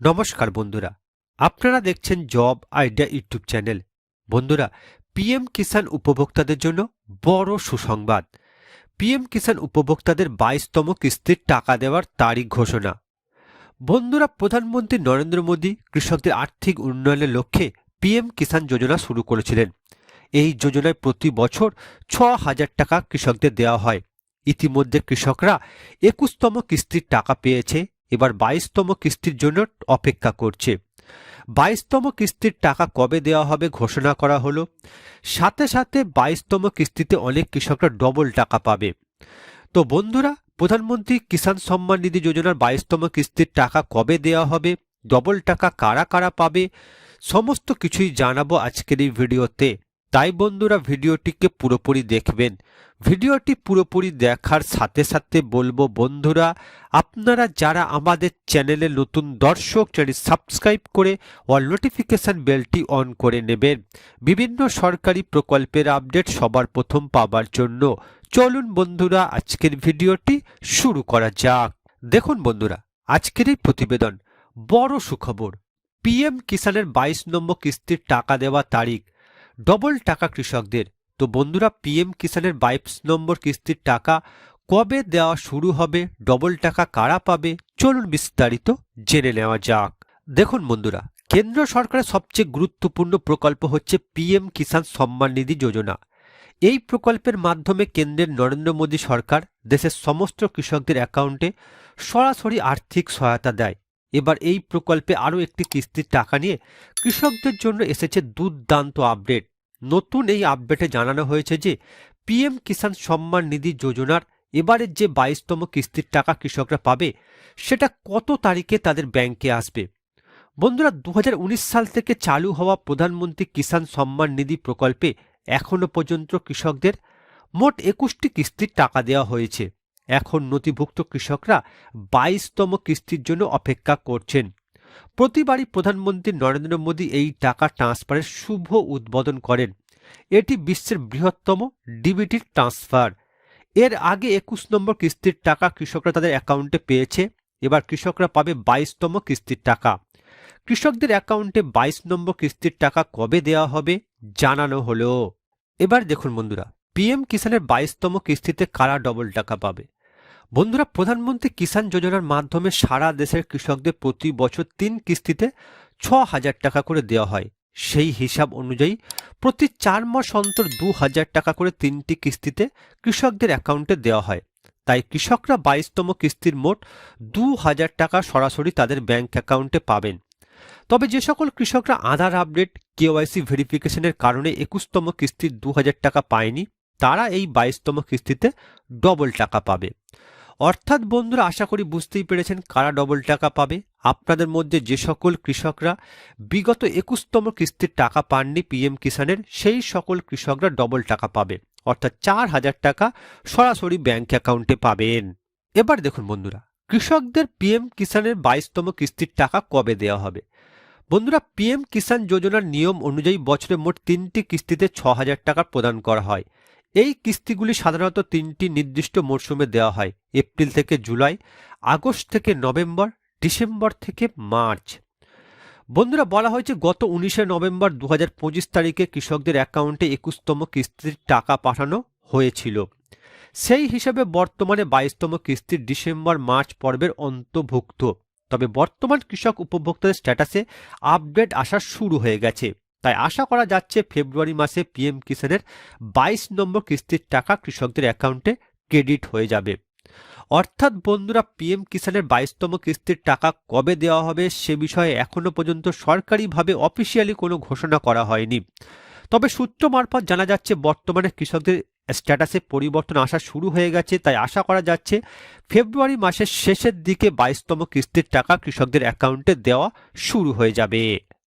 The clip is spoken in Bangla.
নমস্কার বন্ধুরা, আপনারা দেখছেন জব আইডিয়া ইউটিউব চ্যানেল। বন্ধুরা, পিএম কিষাণ উপভোক্তাদের জন্য বড় সুসংবাদ। পিএম কিষাণ উপভোক্তাদের বাইশতম কিস্তির টাকা দেওয়ার তারিখ ঘোষণা। বন্ধুরা, প্রধানমন্ত্রী নরেন্দ্র মোদী কৃষকদের আর্থিক উন্নয়নের লক্ষ্যে পিএম কিষাণ যোজনা শুরু করেছিলেন। এই যোজনায় প্রতি বছর ছ হাজার টাকা কৃষকদের দেওয়া হয়। ইতিমধ্যে কৃষকরা একুশতম কিস্তির টাকা পেয়েছে। এবার বাইশতম কিস্তির জন্য অপেক্ষা করছে। বাইশতম কিস্তির টাকা কবে দেওয়া হবে ঘোষণা করা হলো। সাথে সাথে বাইশতম কিস্তিতে অনেক কৃষকরা ডবল টাকা পাবে। তো বন্ধুরা, প্রধানমন্ত্রী কিষাণ সম্মান নিধি যোজনার বাইশতম কিস্তির টাকা কবে দেওয়া হবে, ডবল টাকা কারা কারা পাবে, সমস্ত কিছুই জানাব আজকের এই ভিডিওতে। তাই বন্ধুরা ভিডিওটিকে পুরোপুরি দেখবেন। ভিডিওটি পুরোপুরি দেখার সাথে সাথে বলব বন্ধুরা, আপনারা যারা আমাদের চ্যানেলে নতুন দর্শক, চ্যানেল সাবস্ক্রাইব করে অল নোটিফিকেশন বেলটি অন করে নেবেন। বিভিন্ন সরকারি প্রকল্পের আপডেট সবার প্রথম পাবার জন্য চলুন বন্ধুরা, আজকের ভিডিওটি শুরু করা যাক। দেখুন বন্ধুরা, আজকের এই প্রতিবেদন, বড় সুখবর। পিএম কিষানের বাইশ নম্বর কিস্তির টাকা দেওয়া তারিখ ডবল টাকা কৃষকদের। তো বন্ধুরা, পিএম কিষানের বাইশ নম্বর কিস্তির টাকা কবে দেওয়া শুরু হবে? ডবল টাকা কারা পাবে? চলুন বিস্তারিত জেনে নেওয়া যাক। দেখুন বন্ধুরা, কেন্দ্র সরকারের সবচেয়ে গুরুত্বপূর্ণ প্রকল্প হচ্ছে পিএম কিষাণ সম্মান নিধি যোজনা। এই প্রকল্পের মাধ্যমে কেন্দ্রের নরেন্দ্র মোদী সরকার দেশের সমস্ত কৃষকদের অ্যাকাউন্টে সরাসরি আর্থিক সহায়তা দেয়। এবার এই প্রকল্পে আরও একটি কিস্তির টাকা নিয়ে কৃষকদের জন্য এসেছে দুর্দান্ত আপডেট। নতুন এই আপডেটে জানানো হয়েছে যে, পিএম কিষাণ সম্মান নিধি যোজনার এবারের যে বাইশতম কিস্তির টাকা কৃষকরা পাবে, সেটা কত তারিখে তাদের ব্যাংকে আসবে? বন্ধুরা দু হাজার উনিশ সাল থেকে চালু হওয়া প্রধানমন্ত্রী কিষাণ সম্মান নিধি প্রকল্পে এখনও পর্যন্ত কৃষকদের মোট একুশটি কিস্তির টাকা দেওয়া হয়েছে। এখন নথিভুক্ত কৃষকরা বাইশতম কিস্তির জন্য অপেক্ষা করছেন। প্রতিবারই প্রধানমন্ত্রী নরেন্দ্র মোদী এই টাকা ট্রান্সফারের শুভ উদ্বোধন করেন। এটি বিশ্বের বৃহত্তম ডিবিটি ট্রান্সফার। এর আগে একুশ নম্বর কিস্তির টাকা কৃষকরা তাদের অ্যাকাউন্টে পেয়েছে। এবার কৃষকরা পাবে বাইশতম কিস্তির টাকা। কৃষকদের অ্যাকাউন্টে বাইশ নম্বর কিস্তির টাকা কবে দেওয়া হবে জানানো হলো। এবার দেখুন বন্ধুরা, পিএম কিষানের বাইশতম কিস্তিতে কারা ডবল টাকা পাবে? বন্ধুরা, প্রধানমন্ত্রী কিষাণ যোজনার মাধ্যমে সারা দেশের কৃষকদের প্রতি বছর তিন কিস্তিতে ছ হাজার টাকা করে দেওয়া হয়। সেই হিসাব অনুযায়ী প্রতি চার মাস অন্তর দু হাজার টাকা করে তিনটি কিস্তিতে কৃষকদের অ্যাকাউন্টে দেওয়া হয়। তাই কৃষকরা বাইশতম কিস্তির মোট দু হাজার টাকা সরাসরি তাদের ব্যাংক অ্যাকাউন্টে পাবেন। তবে যে সকল কৃষকরা আধার আপডেট কেওয়াইসি ভেরিফিকেশনের কারণে একুশতম কিস্তির দু হাজার টাকা পায়নি, তারা এই বাইশতম কিস্তিতে ডবল টাকা পাবে। অর্থাৎ বন্ধুরা, আশা করি বুঝতেই পেরেছেন কারা ডবল টাকা পাবে। আপনাদের মধ্যে যে সকল কৃষকরা বিগত একুশতম কিস্তির টাকা পাননি পিএম কিষানের সেই সকল কৃষকরা ডবল টাকা পাবে। অর্থাৎ চার হাজার টাকা সরাসরি ব্যাংক অ্যাকাউন্টে পাবেন। এবার দেখুন বন্ধুরা, কৃষকদের পিএম কিষানের বাইশতম কিস্তির টাকা কবে দেওয়া হবে? বন্ধুরা, পিএম কিষাণ যোজনার নিয়ম অনুযায়ী বছরে মোট তিনটি কিস্তিতে ছ হাজার টাকা প্রদান করা হয়। এই কিস্তিগুলি সাধারণত তিনটি নির্দিষ্ট মরশুমে দেওয়া হয়, এপ্রিল থেকে জুলাই, আগস্ট থেকে নভেম্বর, ডিসেম্বর থেকে মার্চ। বন্ধুরা, বলা হয়েছে গত উনিশে নভেম্বর দু হাজার পঁচিশ তারিখে কৃষকদের অ্যাকাউন্টে একুশতম কিস্তির টাকা পাঠানো হয়েছিল। সেই হিসাবে বর্তমানে বাইশতম কিস্তির ডিসেম্বর মার্চ পর্বের অন্তর্ভুক্ত। তবে বর্তমান কৃষক উপভোক্তাদের স্ট্যাটাসে আপডেট আসা শুরু হয়ে গেছে। তাই আশা করা যাচ্ছে ফেব্রুয়ারি মাসে পিএম কিষানের বাইশ নম্বর কিস্তির টাকা কৃষকদের অ্যাকাউন্টে ক্রেডিট হয়ে যাবে। অর্থাৎ বন্ধুরা, পিএম কিষানের বাইশতম কিস্তির টাকা কবে দেওয়া হবে সে বিষয়ে এখনও পর্যন্ত সরকারিভাবে অফিসিয়ালি কোনো ঘোষণা করা হয়নি। তবে সূত্র মারফত জানা যাচ্ছে, বর্তমানে কৃষকদের স্ট্যাটাসে পরিবর্তন আসা শুরু হয়ে গেছে, তাই আশা করা যাচ্ছে ফেব্রুয়ারি মাসের শেষের দিকে বাইশতম কিস্তির টাকা কৃষকদের অ্যাকাউন্টে দেওয়া শুরু হয়ে যাবে।